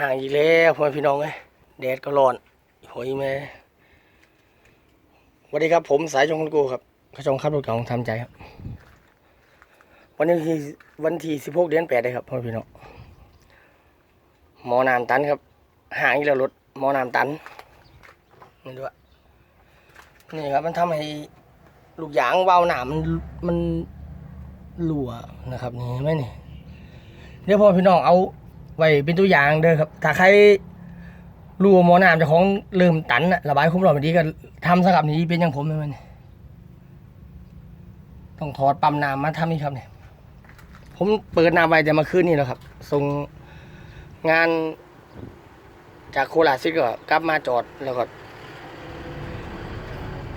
ห่างอีกแล้วพ่อพี่น้องเอ้ยแดดก็ร้อนโหยแม่สวัสดีครับผมสายชงคุณกูครับกระชงขับรถเก่าของทำใจครับ วันนี้คือวันที่สิบหกเดือนแปดเลยครับพ่อพี่น้องหมอน้ำตันครับห่างอีกแล้วรถหมอน้ำตันนี่ด้วยนี่ครับมันทำให้ลูกยางวาวหนามมันมันรั่วนะครับนี่เห็นไหมนี่เดี๋ยวพ่อพี่น้องเอา ไว้เป็นตัวอย่างเด้อครับ ถ้าใครรู้ว่าหมอน้ำจะของเริ่มตันน่ะระบายความร้อนแบบนี้ก็ทำสครับนี้เป็นอย่างผมเลยมันต้องถอดปั๊มน้ำมาทำนี่ครับเนี่ยผมเปิดน้ำไว้แต่มาคืนนี่แหละครับส่งงานจากโคราชซิก็กลับมาจอดแล้วก็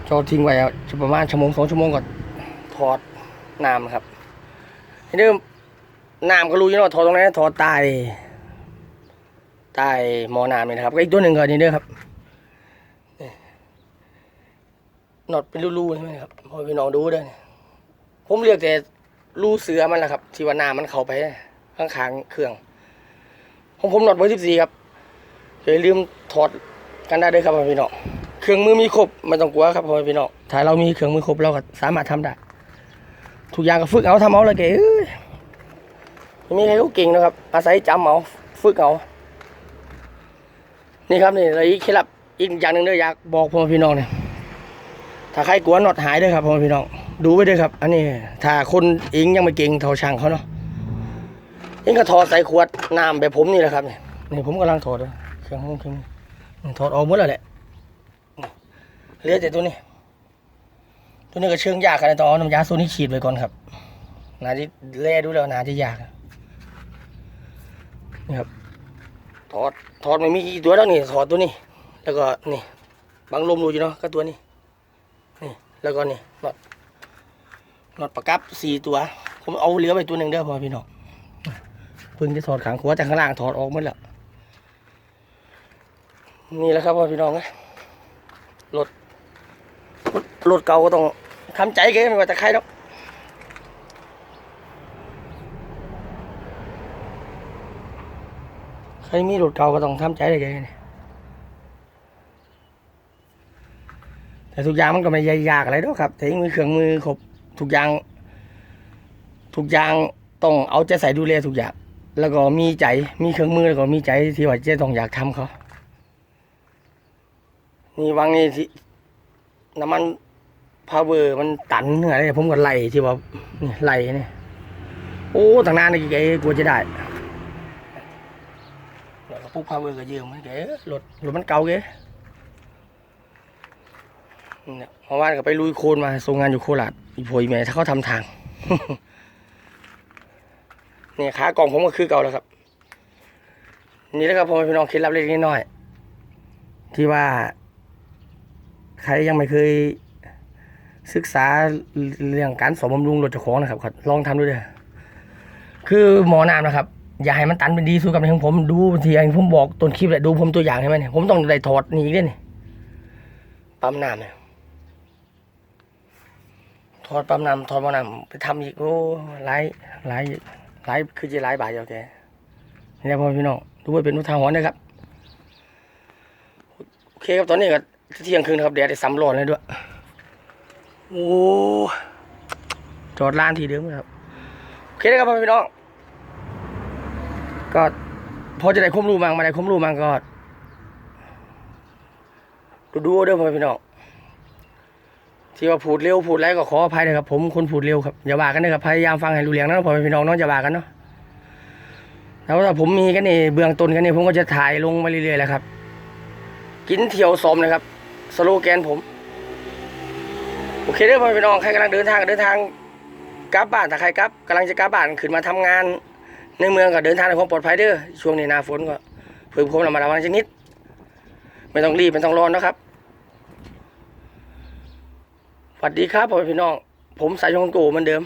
จอดทิ้งไว้ประมาณชั่วโมงสองชั่วโมงก็ถอดน้ำครับทีนี้น้ำก็รู้อยู่เนาะถอดตรงนั้นถอดใต้ ใต้มอน้ำนี่นะครับก็อีกตัวหนึ่งก็นี่เด้อครับน็อตเป็นรูๆใช่ไหมครับพอพี่น้องดูด้อเนี่ยผมเรียกแต่รูเสือมันแหละครับ ที่ว่าน้ำมันเข้าไปข้างๆเครื่องของผมน็อตเบอร์สิบสี่ครับอย่าลืมถอดกันได้เลยครับพ่อพี่น้องเครื่องมือมีครบไม่ต้องกลัวครับพ่อพี่น้องถ้าเรามีเครื่องมือครบเราก็สามารถทำได้ทุกอย่างก็ฝึกเอาทำเอาเลยเก๋เอ้ยไม่มีใครรู้เก่งนะครับ อาศัยจำเอาฝึกเอา นี่ครับนี่แล้วอีกเคล็ดลับอีกอย่างหนึ่งเด้ออยากบอกพ่อพี่น้องเนี่ยถ้าใครกลัวน็อตหายเด้อครับพ่อพี่น้อง ดูไว้เด้อครับ อันนี้ ถ้าคนเองยังไม่เก่งเท่าช่างเขาเนาะเองก็ถอดใส่ขวดน้ำแบบผมนี่แหละครับเนี่ยนี่ผมกำลังถอดเลยเครื่องห้องเครื่องถอดออกหมดแล้วแหละเหลือแต่ตัวนี้ ตัวนี้ก็เชื่องยากกันต้องเอาน้ำยาโซนี้ฉีดไว้ก่อนครับน่าจะแล่ดูแล้วนาจะยากนี่ครับ ถอดถอดไม่มีกี่ตัวแล้วนี่ถอดตัวนี้ แล้วก็นี่บังลมดูอยู่เนาะก็ตัวนี้นี่แล้วก็นี่น็อตน็อตประกับสี่ตัว ผมเอาเหลือไปตัวหนึ่งเด้อพอพี่น้องเพิ่งจะถอดขางขวาจากข้างล่างถอดออกหมดแล้วนี่แหละครับพ่อพี่น้องนะรถรถเก่าก็ต้องทำใจแกไม่ว่าจะใครหรอก ใครมีรถเก่าก็ต้องทำใจได้แกนี่แต่ทุกอย่างมันก็ไม่ยากอะไรหรอกครับแต่ยังมีเครื่องมือครบทุกอย่าง ทุกอย่างต้องเอาใจใส่ดูแลทุกอย่าง แล้วก็มีใจมีเครื่องมือแล้วก็มีใจที่ว่าจะต้องอยากทำเขานี่วังนี่ที่น้ำมันพาวเวอร์มันตันเหนื่อยผมก็ไล่ที่ว่านี่ไล่นี่โอ้ตั้งนานเลยแกกลัวจะได้ แล้วก็ปุ๊บพาวเวอร์ก็เยืมมันเก๋รถรถมันเก่าเก๋เนี่ยเมื่อวานก็ไปลุยโคลนมาส่งงานอยู่โคราชอีโพยแม่ถ้าเขาทำทางเนี่ยขากล่องผมก็คือเก่าแล้วครับ นี่แล้วครับพ่อแม่พี่น้องคล็ดลับเล็กๆน้อย ที่ว่า ใครยังไม่เคย ศึกษาเรื่องการสมบำรุงรถเจ้าของนะครับลองทำดูเด้อคือหมอน้ำนะครับ อย่าให้มันตันเป็นดีสู้กับในของผมดูทีอย่างผมบอกต้นคลิปแหละดูผมตัวอย่างใช่ไหมเนี่ยผมต้องได้ถอดนี่อีกด้วยนี่ปั๊มน้ำเนี่ยถอดปั๊มน้ำถอดปั๊มน้ำไปทำอีกโอ้หลายหลายหลายคือจะหลายบาทอยู่แกนี่แหละพ่อพี่น้องดูไว้เป็นอุทาหรณ์นะครับโอเคครับตอนนี้ก็เที่ยงคืนครับแดดได้ซ้ำร้อนเลยด้วยโอ้จอดร้านทีเดิมครับโอเคนะครับพ่อพี่น้อง ก็พอจะได้คุ้มรู้มั่งมาได้คุ้มรู้มั่งก็ดูดูเด้อพ่อพี่น้องที่ว่าพูดเร็วพูดไรก็ขออภัยนะครับ ผมคนพูดเร็วครับอย่าว่ากันนะครับพยายามฟังให้รู้เรื่องนะพ่อพี่น้องน้องอย่าว่ากันเนาะแล้วถ้าผมมีกันนี่เบื้องต้นกันนี่ผมก็จะถ่ายลงมาเรื่อยๆแหละครับ กินเที่ยวสมนะครับ สโลแกนผมโอเคเด้อพ่อพี่น้องใครกำลังเดินทางเดินทางกลับบ้านถ้าใครกลับกำลังจะกลับบ้านขึ้นมาทำงาน ในเมืองก็เดินทางด้วยความปลอดภัยเด้อช่วงนี้หน้าฝนก็เพิ่มความระมัดระวังชนิด ไม่ต้องรีบไม่ต้องร้อนนะครับสวัสดีครับพ่อพี่น้อง ผมสายชงโกเหมือนเดิม